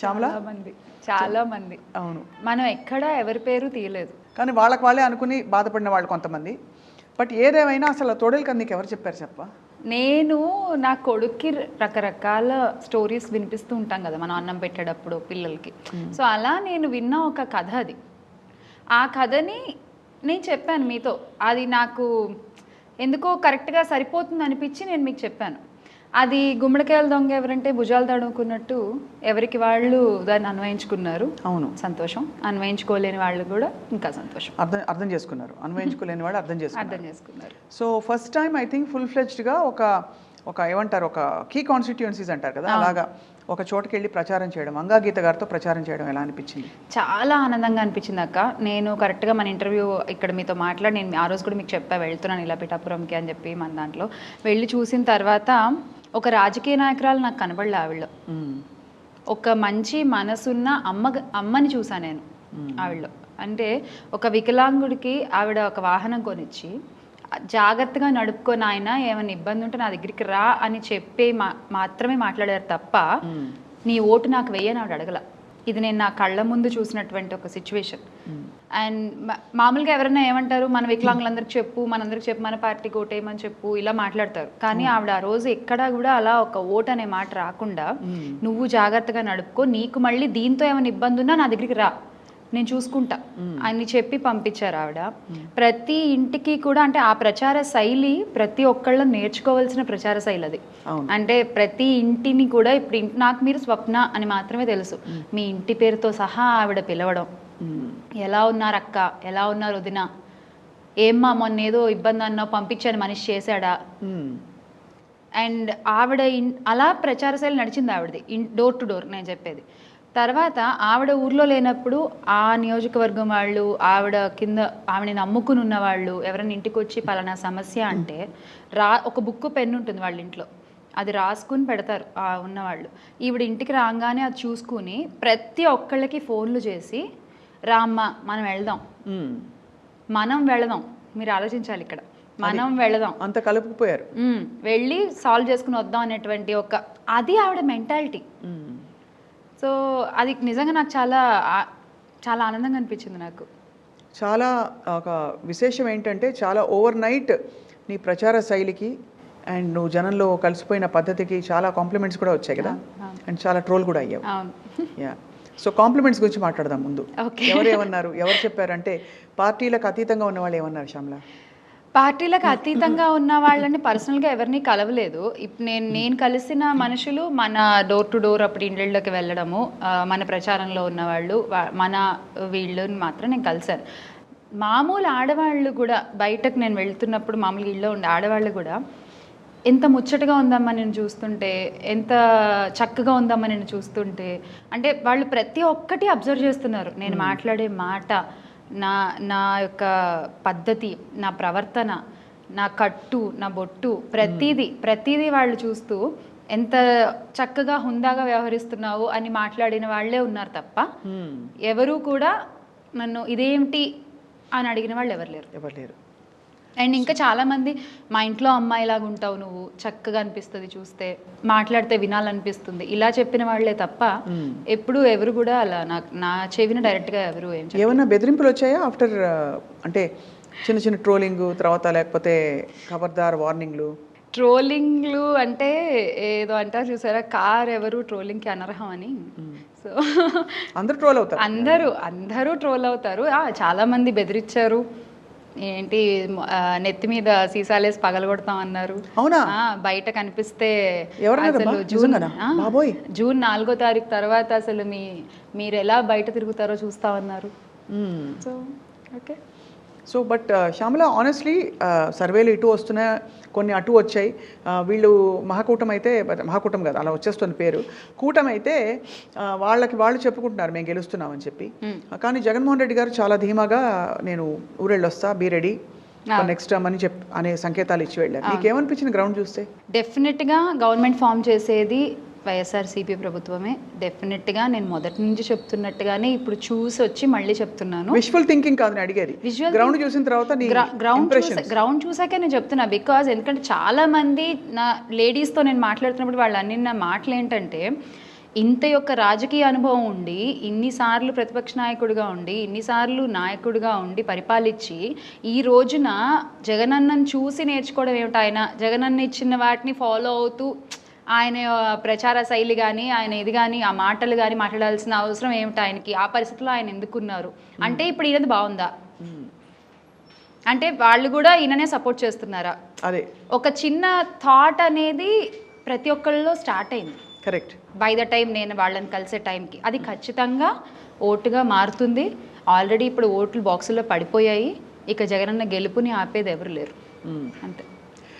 శ్యామల? మంది చాలా మంది అవును. మనం ఎక్కడ ఎవరి పేరు తీయలేదు. కానీ వాళ్ళకి వాళ్ళే అనుకుని బాధపడిన వాళ్ళు కొంతమంది. బట్ ఏదేమైనా అసలు తోడేలు నీకు ఎవరు చెప్పారు చెప్ప నేను నా కొడుక్కి రకరకాల స్టోరీస్ వినిపిస్తూ ఉంటాం కదా మనం అన్నం పెట్టేటప్పుడు పిల్లలకి. సో అలా నేను విన్న ఒక కథ అది. ఆ కథని నేను చెప్పాను మీతో. అది నాకు ఎందుకో కరెక్ట్గా సరిపోతుంది అనిపించి నేను మీకు చెప్పాను. అది గుమ్మడికాయల దొంగ ఎవరంటే భుజాలు తడుముకున్నట్టు ఎవరికి వాళ్ళు దాన్ని అన్వయించుకున్నారు. అవును. సంతోషం. అన్వయించుకోలేని వాళ్ళు కూడా ఇంకా సంతోషం. అర్థం అర్థం చేసుకున్నారు. అన్వయించుకోలేని వాళ్ళు అర్థం చేసుకున్నారు. అర్థం చేసుకున్నారు. So first time I think full ఫ్లెడ్జ్డ్గా ఒక ఒక ఏమంటారు ఒక కీ కాన్స్టిట్యుయెన్సీస్ అంటారు కదా అలాగా ఒక చోటకి వెళ్ళి ప్రచారం చేయడం అంగాగీత గారితో ప్రచారం చేయడం ఎలా అనిపించింది? చాలా ఆనందంగా అనిపించింది అక్క. నేను కరెక్ట్గా మన ఇంటర్వ్యూ ఇక్కడ మీతో మాట్లాడి నేను ఆ రోజు కూడా మీకు చెప్పా వెళ్తున్నాను ఇలా పిఠాపురంకి అని చెప్పి మన దాంట్లో. వెళ్ళి చూసిన తర్వాత ఒక రాజకీయ నాయకురాలు నాకు కనబడలే ఆవిడలో. ఒక మంచి మనసున్న అమ్మ అమ్మని చూసా నేను ఆవిడలో అంటే ఒక వికలాంగుడికి ఆవిడ ఒక వాహనం కొనిచ్చి జాగ్రత్తగా నడుపుకో నాయన ఏమైనా ఇబ్బంది ఉంటే నా దగ్గరికి రా అని చెప్పి మా మాత్రమే మాట్లాడారు తప్ప. నీ ఓటు నాకు వెయ్యని ఆవిడ అడగల ఇది నేను నా కళ్ళ ముందు చూసినటువంటి ఒక సిచ్యువేషన్ అండ్ మామూలుగా ఎవరైనా ఏమంటారు మన వికలాంగులందరికి చెప్పు మనందరికి చెప్పు మన పార్టీకి ఓటేయమని చెప్పు ఇలా మాట్లాడతారు. కానీ ఆవిడ ఆ రోజు ఎక్కడా కూడా అలా ఒక ఓట్ అనే మాట రాకుండా నువ్వు జాగ్రత్తగా నడుపుకో నీకు మళ్ళీ దీంతో ఏమైనా ఇబ్బంది ఉన్నా నా దగ్గరికి రా. నేను చూసుకుంటా. అని చెప్పి పంపించారు ఆవిడ. ప్రతి ఇంటికి కూడా అంటే ఆ ప్రచార శైలి ప్రతి ఒక్కళ్ళు నేర్చుకోవాల్సిన ప్రచార శైలి అది. అంటే ప్రతి ఇంటిని కూడా ఇప్పుడు నాకు మీరు స్వప్న అని మాత్రమే తెలుసు. మీ ఇంటి పేరుతో సహా ఆవిడ పిలవడం. ఎలా ఉన్నారు అక్క? ఎలా ఉన్నారు వదిన? ఏమ్మా మొన్న ఏదో ఇబ్బంది అన్నావు పంపించాను మనిషి చేశాడా. అండ్ ఆవిడ అలా ప్రచార శైలి నడిచింది ఆవిడది. డోర్ టు డోర్ నేను చెప్పేది. తర్వాత ఆవిడ ఊర్లో లేనప్పుడు ఆ నియోజకవర్గం వాళ్ళు ఆవిడ కింద ఆవిడని నమ్ముకుని ఉన్న వాళ్ళు ఎవరైనా ఇంటికి వచ్చి పలానా సమస్య అంటే రా ఒక బుక్ పెన్ ఉంటుంది వాళ్ళ ఇంట్లో. అది రాసుకుని పెడతారు ఆ ఉన్నవాళ్ళు. ఈవిడ ఇంటికి రాగానే అది చూసుకుని ప్రతి ఒక్కళ్ళకి ఫోన్లు చేసి రామ్మ మనం వెళ్దాం. మనం వెళదాం. మీరు ఆలోచించాలి ఇక్కడ. మనం వెళదాం. అంత కలుపుకుపోయారు. వెళ్ళి సాల్వ్ చేసుకుని వద్దాం అనేటువంటి ఒక అది ఆవిడ మెంటాలిటీ. సో అది నిజంగా నాకు చాలా చాలా ఆనందంగా అనిపించింది నాకు. చాలా ఒక విశేషం ఏంటంటే చాలా ఓవర్ నైట్ నీ ప్రచార శైలికి అండ్ నువ్వు జనంలో కలిసిపోయిన పద్ధతికి చాలా కాంప్లిమెంట్స్ కూడా వచ్చాయి కదా? అండ్ చాలా ట్రోల్ కూడా అయ్యావు. యా. సో కాంప్లిమెంట్స్ గురించి మాట్లాడదాం ముందు. ఎవరు ఏమన్నారు? ఎవరు చెప్పారంటే పార్టీలకు అతీతంగా ఉన్న వాళ్ళు ఏమన్నారు శ్యామల? పార్టీలకు అతీతంగా ఉన్న వాళ్ళని పర్సనల్గా ఎవరిని కలవలేదు. ఇప్పుడు నేను నేను కలిసిన మనుషులు మన డోర్ టు డోర్ అప్పుడు ఇండ్లకి వెళ్ళడము మన ప్రచారంలో ఉన్నవాళ్ళు వా- మన వీళ్ళని మాత్రం నేను కలిశాను. మామూలు ఆడవాళ్ళు కూడా బయటకు నేను వెళ్తున్నప్పుడు మామూలుగా ఇళ్ళలో ఉండే ఆడవాళ్ళు కూడా ఎంత ముచ్చటగా ఉందమ్మా నేను చూస్తుంటే ఎంత చక్కగా ఉందమ్మా నేను చూస్తుంటే. అంటే వాళ్ళు ప్రతి ఒక్కటి అబ్జర్వ్ చేస్తున్నారు. నేను మాట్లాడే మాట నా నా యొక్క పద్ధతి నా ప్రవర్తన నా కట్టు నా బొట్టు ప్రతిదీ ప్రతిదీ వాళ్ళు చూస్తూ ఎంత చక్కగా హుందాగా వ్యవహరిస్తున్నావు అని మాట్లాడిన వాళ్ళే ఉన్నారు తప్ప ఎవరు కూడా నన్ను ఇదేమిటి అని అడిగిన వాళ్ళు ఎవరు లేరు. ఎవరు లేరు. అండ్ ఇంకా చాలా మంది మా ఇంట్లో అమ్మాయిలాగా ఉంటావు నువ్వు చక్కగా అనిపిస్తుంది చూస్తే మాట్లాడితే వినాలనిపిస్తుంది. ఇలా చెప్పిన వాళ్ళే తప్ప ఎప్పుడు ఎవరు కూడా అలా నాకు నా చెవిన డైరెక్ట్గా ఎవరు ఏం ఏమన్నా బెదిరింపులు వచ్చాయా ఆఫ్టర్ అంటే చిన్న చిన్న ట్రోలింగ్ తర్వాత లేకపోతే ఖబర్దార్ వార్నింగ్లు? ట్రోలింగ్లు అంటే ఏదో అంటారు చూసారా? కార్ ఎవరు ట్రోలింగ్కి అనర్హం అని. సో అందరూ ట్రోల్ అవుతారు. అందరూ అందరూ ట్రోల్ అవుతారు. ఆ, చాలా మంది బెదిరించారు. ఏంటి నెత్తి మీద సీసాలేసి పగలగొడతాం అన్నారు అవునా బయట కనిపిస్తే? అసలు జూన్. జూన్ నాలుగో తారీఖు తర్వాత అసలు మీ మీరు ఎలా బయట తిరుగుతారో చూస్తామన్నారు. So okay so but Shyamala honestly సర్వేలు ఇటు వస్తున్నాయి కొన్ని అటు వచ్చాయి. ఆ, వీళ్ళు మహాకూటం అయితే మహాకూటం కాదు అలా వచ్చేస్తుంది పేరు. కూటమి అయితే ఆ, వాళ్ళకి వాళ్ళు చెప్పుకుంటున్నారు మేము గెలుస్తున్నామని చెప్పి. కానీ జగన్మోహన్ రెడ్డి గారు చాలా ధీమాగా నేను ఊరెళ్ళొస్తా బీ రెడీ నెక్స్ట్ అని చెప్ అనే సంకేతాలు ఇచ్చి వెళ్ళారు. నీకేమనిపించింది గ్రౌండ్ చూస్తే? డెఫినెట్గా గవర్నమెంట్ ఫామ్ చేసేది వైఎస్ఆర్సీపీ ప్రభుత్వమే. డెఫినెట్గా నేను మొదటి నుంచి చెప్తున్నట్టుగానే ఇప్పుడు చూసి వచ్చి మళ్ళీ చెప్తున్నాను. విజువల్ థింకింగ్ కాదు అడిగేది. Visual గ్రౌండ్ చూసిన తర్వాత గ్రౌండ్ గ్రౌండ్ చూసాకే నేను చెప్తున్నా బికాజ్ ఎందుకంటే చాలా మంది నా లేడీస్తో నేను మాట్లాడుతున్నప్పుడు వాళ్ళు అన్ని నా మాటలు ఏంటంటే ఇంత యొక్క రాజకీయ అనుభవం ఉండి ఇన్నిసార్లు ప్రతిపక్ష నాయకుడిగా ఉండి ఇన్నిసార్లు నాయకుడిగా ఉండి పరిపాలించి ఈ రోజున జగనన్నను చూసి నేర్చుకోవడం ఏమిటి ఆయన? జగనన్న ఇచ్చిన వాటిని ఫాలో అవుతూ ఆయన ప్రచార శైలి కానీ ఆయన ఇది కానీ ఆ మాటలు కానీ మాట్లాడాల్సిన అవసరం ఏమిటి ఆయనకి? ఆ పరిస్థితిలో ఆయన ఎందుకున్నారు? అంటే ఇప్పుడు ఈయనది బాగుందా? అంటే వాళ్ళు కూడా ఈయననే సపోర్ట్ చేస్తున్నారా? అదే. ఒక చిన్న థాట్ అనేది ప్రతి ఒక్కళ్ళలో స్టార్ట్ అయింది. కరెక్ట్. బై ద టైం నేను వాళ్ళని కలిసే టైంకి. అది ఖచ్చితంగా ఓటుగా మారుతుంది. ఆల్రెడీ ఇప్పుడు ఓట్లు బాక్సుల్లో పడిపోయాయి. ఇక జగనన్న గెలుపుని ఆపేది ఎవరు లేరు. అంతే.